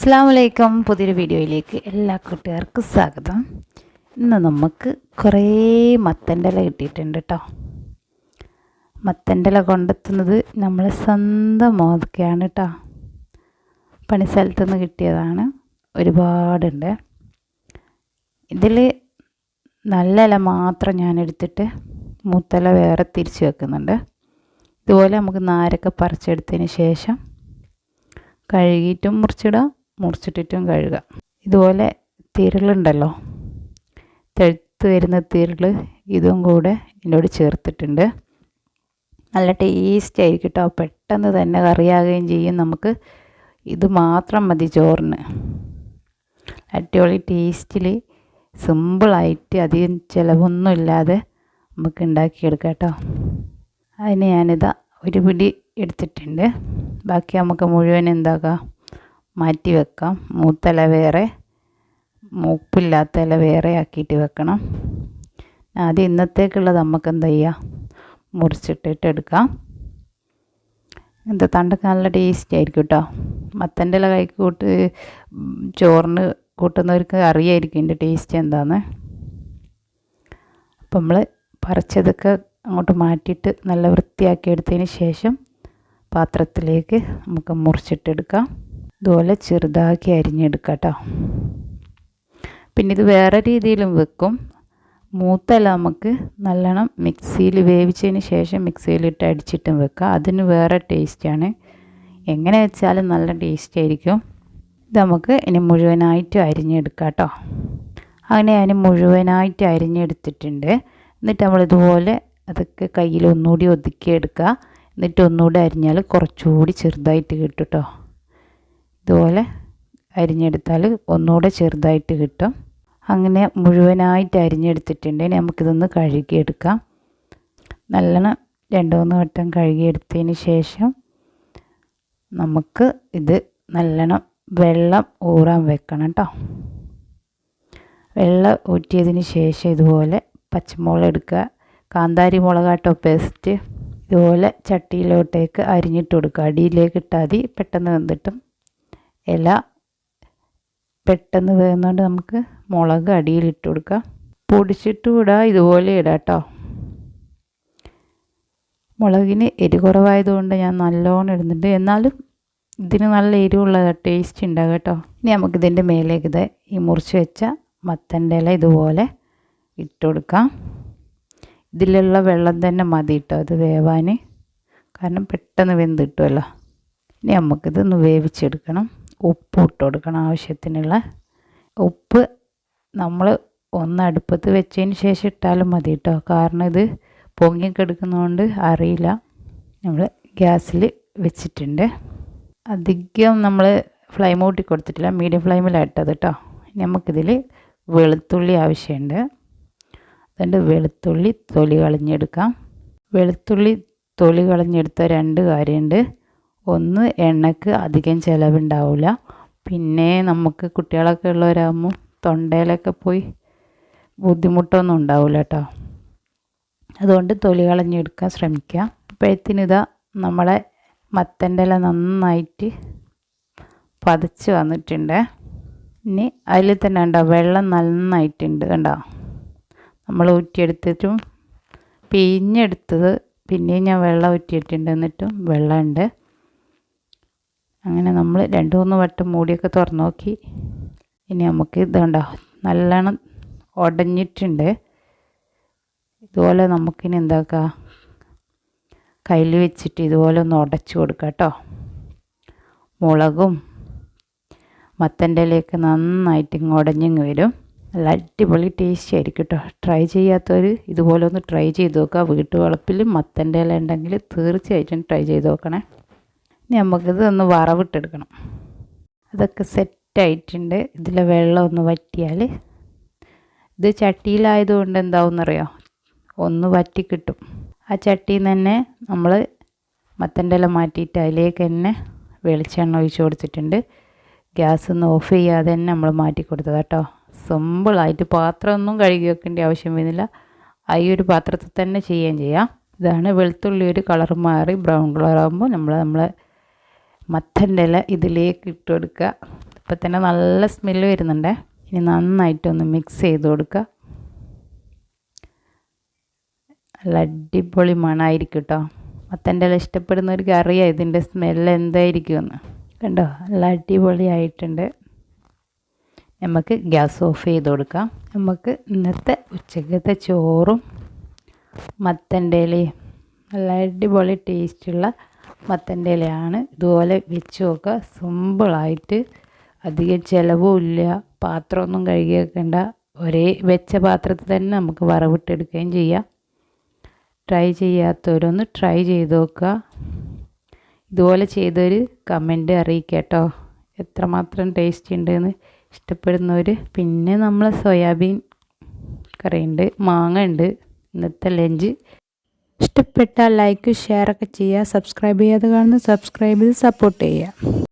അസ്സാം വലൈക്കും പുതിയൊരു വീഡിയോയിലേക്ക് എല്ലാ കൂട്ടുകാർക്കും സ്വാഗതം. ഇന്ന് നമുക്ക് കുറേ മത്തന്റെ ഇല കിട്ടിയിട്ടുണ്ട് കേട്ടോ മത്തന്റെ ഇല കൊണ്ടെത്തുന്നത് നമ്മൾ സ്വന്തം മോദക്കയാണ് കേട്ടോ പണിസ്ഥലത്തു നിന്ന് കിട്ടിയതാണ്. ഒരുപാടുണ്ട്. ഇതിൽ നല്ല ഇല മാത്രം ഞാൻ എടുത്തിട്ട് മൂത്തല വേറെ തിരിച്ച് വെക്കുന്നുണ്ട്. ഇതുപോലെ നമുക്ക് നാരൊക്കെ പറിച്ചെടുത്തതിന് ശേഷം കഴുകിയിട്ടും മുറിച്ചിടാം. മുറിച്ചിട്ടിട്ടും കഴുകാം. ഇതുപോലെ തിരളുണ്ടല്ലോ തെഴുത്ത് വരുന്ന തിരൾ ഇതും കൂടെ ഇതിനോട് ചേർത്തിട്ടുണ്ട്. നല്ല ടേസ്റ്റ് ആയിരിക്കും കേട്ടോ. പെട്ടെന്ന് തന്നെ കറിയാകുകയും ചെയ്യും നമുക്ക്. ഇത് മാത്രം മതി ചോറിന്. അടിപൊളി ടേസ്റ്റിൽ സിമ്പിളായിട്ട് അധികം ചിലവൊന്നും ഇല്ലാതെ നമുക്ക് ഉണ്ടാക്കിയെടുക്കാം കേട്ടോ. അതിന് ഞാനിതാ ഒരു പിടി എടുത്തിട്ടുണ്ട്. ബാക്കി നമുക്ക് മുഴുവൻ എന്താക്കാം? മാറ്റി വെക്കാം മൂത്തല വേറെ മൂപ്പില്ലാത്ത ഇല വേറെ ആക്കിയിട്ട് വെക്കണം. ആദ്യം ഇന്നത്തേക്കുള്ളത് നമുക്ക് എന്താ ചെയ്യുക മുറിച്ചിട്ടിട്ട് എടുക്കാം. എന്താ തണ്ടൊക്കെ നല്ല ടേസ്റ്റ് ആയിരിക്കും കേട്ടോ മത്തന്റെ ഇല കൈക്ക് കൂട്ട് ചോറിന് കൂട്ടുന്നവർക്ക് അറിയായിരിക്കും ഇതിന്റെ ടേസ്റ്റ് എന്താന്ന്. അപ്പം നമ്മൾ പറിച്ചതൊക്കെ അങ്ങോട്ട് മാറ്റിയിട്ട് നല്ല വൃത്തിയാക്കി എടുത്തതിന് ശേഷം പാത്രത്തിലേക്ക് നമുക്ക് മുറിച്ചിട്ടെടുക്കാം. ഇതുപോലെ ചെറുതാക്കി അരിഞ്ഞെടുക്കുക കേട്ടോ പിന്നെ ഇത് വേറെ രീതിയിലും വെക്കും. മൂത്തല നമുക്ക് നല്ലോണം മിക്സിയിൽ വേവിച്ചതിന് ശേഷം മിക്സിയിലിട്ട് അടിച്ചിട്ടും വെക്കുക അതിന് വേറെ ടേസ്റ്റാണ് എങ്ങനെ വെച്ചാലും നല്ല ടേസ്റ്റ് ആയിരിക്കും. ഇത് നമുക്ക് ഇനി മുഴുവനായിട്ട് അരിഞ്ഞെടുക്കാം കേട്ടോ അങ്ങനെ ഞാൻ മുഴുവനായിട്ട് അരിഞ്ഞെടുത്തിട്ടുണ്ട്. എന്നിട്ട് നമ്മളിതുപോലെ അതൊക്കെ കയ്യിൽ ഒന്നുകൂടി ഒതുക്കിയെടുക്കുക. എന്നിട്ട് ഒന്നുകൂടി അരിഞ്ഞാൽ കുറച്ചുകൂടി ചെറുതായിട്ട് കിട്ടും കേട്ടോ ഇതുപോലെ അരിഞ്ഞെടുത്താൽ ഒന്നുകൂടെ ചെറുതായിട്ട് കിട്ടും. അങ്ങനെ മുഴുവനായിട്ട് അരിഞ്ഞെടുത്തിട്ടുണ്ടെങ്കിൽ നമുക്കിതൊന്ന് കഴുകിയെടുക്കാം. നല്ലോണം രണ്ട് മൂന്ന് വട്ടം കഴുകിയെടുത്തതിന് ശേഷം നമുക്ക് ഇത് നല്ലോണം വെള്ളം ഊറാൻ വെക്കണം കേട്ടോ. വെള്ളം ഊറ്റിയതിന് ശേഷം ഇതുപോലെ പച്ചമുളക് എടുക്കുക. കാന്താരി മുളകാട്ടോ പേസ്റ്റ് ഇതുപോലെ ചട്ടിയിലോട്ടേക്ക് അരിഞ്ഞിട്ട് കൊടുക്കുക. അടിയിലേക്ക് ഇട്ടാൽ മതി. പെട്ടെന്ന് വെന്തിട്ടും ഇല പെട്ടെന്ന് വേകുന്നതുകൊണ്ട് നമുക്ക് മുളക് അടിയിൽ അടിയിലിട്ട് കൊടുക്കാം. പൊടിച്ചിട്ട് ഇടാം ഇതുപോലെ ഇടാം കേട്ടോ മുളകിന് എരി കുറവായതുകൊണ്ട് ഞാൻ നല്ലോണം ഇടുന്നുണ്ട്. എന്നാലും ഇതിന് നല്ല എരിവുള്ള ടേസ്റ്റ് ഉണ്ടാകും കേട്ടോ ഇനി നമുക്കിതിന്റെ മേലേക്ക് ഇത് ഈ മുറിച്ച് വെച്ച മത്തന്റെ ഇല ഇതുപോലെ ഇട്ട് കൊടുക്കാം. ഇതിലുള്ള വെള്ളം തന്നെ മതി കേട്ടോ അത് വേവാൻ കാരണം പെട്ടെന്ന് വെന്ത് കിട്ടുമല്ലോ ഇനി നമുക്കിതൊന്ന് വേവിച്ചെടുക്കണം. ഉപ്പ് ഇട്ട് കൊടുക്കണം ആവശ്യത്തിനുള്ള. ഉപ്പ് നമ്മൾ ഒന്ന് അടുപ്പത്ത് വെച്ചതിന് ശേഷം ഇട്ടാലും മതി കേട്ടോ കാരണം ഇത് പൊങ്ങി പൊങ്ങിക്കെടുക്കുന്നതുകൊണ്ട് അറിയില്ല. നമ്മൾ ഗ്യാസിൽ വെച്ചിട്ടുണ്ട്. അധികം നമ്മൾ ഫ്ലെയിം കൂട്ടി കൊടുത്തിട്ടില്ല. മീഡിയം ഫ്ലെയിമിലായിട്ടത് കേട്ടോ നമുക്കിതിൽ വെളുത്തുള്ളി ആവശ്യമുണ്ട്. അതുകൊണ്ട് വെളുത്തുള്ളി തൊലി കളഞ്ഞെടുക്കാം. വെളുത്തുള്ളി തൊലി കളഞ്ഞെടുത്ത രണ്ട് കാര്യമുണ്ട്. ഒന്ന് എണ്ണക്ക് അധികം ചിലവുണ്ടാവില്ല പിന്നെ നമുക്ക് കുട്ടികളൊക്കെ ഉള്ളവരാകുമ്പോൾ തൊണ്ടയിലൊക്കെ പോയി ബുദ്ധിമുട്ടൊന്നും ഉണ്ടാവില്ല കേട്ടോ അതുകൊണ്ട് തൊലി കളഞ്ഞെടുക്കാൻ ശ്രമിക്കുക ഇപ്പോഴത്തിനിതാ നമ്മളെ മത്തന്റെ ഇല നന്നായിട്ട് പതച്ച് വന്നിട്ടുണ്ട്. ഇനി അതിൽ തന്നെ ഉണ്ടോ വെള്ളം നന്നായിട്ടുണ്ട് കണ്ടോ. നമ്മൾ ഊറ്റിയെടുത്തിട്ടും പിഴിഞ്ഞെടുത്തത് പിന്നെയും ഞാൻ വെള്ളം ഊറ്റിയിട്ടുണ്ട് എന്നിട്ടും വെള്ളമുണ്ട്. അങ്ങനെ നമ്മൾ രണ്ട് മൂന്ന് വട്ടം മൂടിയൊക്കെ തുറന്നു നോക്കി ഇനി നമുക്ക് ഇതുണ്ടോ നല്ലോണം ഉടഞ്ഞിട്ടുണ്ട് ഇതുപോലെ നമുക്കിനി എന്താക്കുക കയ്യിൽ വെച്ചിട്ട് ഇതുപോലെ ഒന്ന് ഉടച്ചു കൊടുക്കുക കേട്ടോ മുളകും മത്തന്റെ ഇലയൊക്കെ നന്നായിട്ട് ഇങ്ങ് ഉടഞ്ഞിങ്ങ് വരും. നല്ല അടിപൊളി ടേസ്റ്റ് ആയിരിക്കും കേട്ടോ ട്രൈ ചെയ്യാത്തവർ ഇതുപോലെ ഒന്ന് ട്രൈ ചെയ്ത് നോക്കുക വീട്ടുവളപ്പിൽ മത്തന്റെ ഇല ഉണ്ടെങ്കിൽ തീർച്ചയായിട്ടും ട്രൈ ചെയ്ത് നോക്കണേ. നമുക്കിത് ഒന്ന് വറവിട്ടെടുക്കണം. അതൊക്കെ സെറ്റായിട്ടുണ്ട്. ഇതിൽ വെള്ളം ഒന്ന് വറ്റിയാൽ ഇത് ചട്ടിയിലായതുകൊണ്ട് എന്താവുമെന്നറിയോ ഒന്ന് വറ്റി കിട്ടും ആ ചട്ടിയിൽ നിന്ന് തന്നെ നമ്മൾ മത്തന്റെ മാറ്റിയിട്ട് അതിലേക്ക് തന്നെ വെളിച്ചെണ്ണ ഒഴിച്ച് കൊടുത്തിട്ടുണ്ട്. ഗ്യാസ് ഒന്ന് ഓഫ് ചെയ്യാതെ തന്നെ നമ്മൾ മാറ്റി കൊടുത്തത് കേട്ടോ. സിമ്പിളായിട്ട് പാത്രമൊന്നും കഴുകി വെക്കേണ്ട ആവശ്യം വരുന്നില്ല. ആ ഈ ഒരു പാത്രത്തിൽ തന്നെ ചെയ്യുകയും ചെയ്യാം. ഇതാണ് വെളുത്തുള്ളി ഒരു കളർ മാറി ബ്രൗൺ കളറാകുമ്പോൾ നമ്മൾ നമ്മളെ മത്തന്റെ ഇല ഇതിലേക്ക് ഇട്ട് കൊടുക്കുക. ഇപ്പം തന്നെ നല്ല സ്മെല്ല് വരുന്നുണ്ടേ. ഇനി നന്നായിട്ടൊന്ന് മിക്സ് ചെയ്ത് കൊടുക്കുക. നല്ല അടിപൊളി മണമായിരിക്കും കേട്ടോ മത്തന്റെ ഇല ഇഷ്ടപ്പെടുന്നവർക്ക് അറിയാം ഇതിന്റെ സ്മെല്ല് എന്തായിരിക്കുമെന്ന്. കണ്ടോ? നല്ല അടിപൊളിയായിട്ടുണ്ട് നമുക്ക് ഗ്യാസ് ഓഫ് ചെയ്ത് കൊടുക്കാം. നമുക്ക് ഇന്നത്തെ ഉച്ചക്കത്തെ ചോറും മത്തന്റെ ഇലയും നല്ല അടിപൊളി ടേസ്റ്റുള്ള മത്തന്റെ ഇലയാണ്. ഇതുപോലെ വെച്ച് നോക്കുക സിമ്പിളായിട്ട് അധികം ചിലവും ഇല്ല. പാത്രമൊന്നും കഴുകി വെക്കേണ്ട. ഒരേ വെച്ച പാത്രത്തിൽ തന്നെ നമുക്ക് വറവിട്ടെടുക്കുകയും ചെയ്യാം. ട്രൈ ചെയ്യാത്തവരൊന്ന് ട്രൈ ചെയ്ത് നോക്കുക. ഇതുപോലെ ചെയ്തൊരു കമന്റ് അറിയിക്കുക കേട്ടോ എത്രമാത്രം ടേസ്റ്റ് ഉണ്ടെന്ന് ഇഷ്ടപ്പെടുന്നവർ പിന്നെ നമ്മൾ സോയാബീൻ കറിയുണ്ട്. മാങ്ങ ഉണ്ട്. ഇന്നത്തെ ലഞ്ച് ഇഷ്ടപ്പെട്ടാൽ ലൈക്ക് ഷെയർ ഒക്കെ ചെയ്യുക. സബ്സ്ക്രൈബ് ചെയ്യാതെ കാണുന്ന സബ്സ്ക്രൈബ് ചെയ്ത് സപ്പോർട്ട് ചെയ്യുക.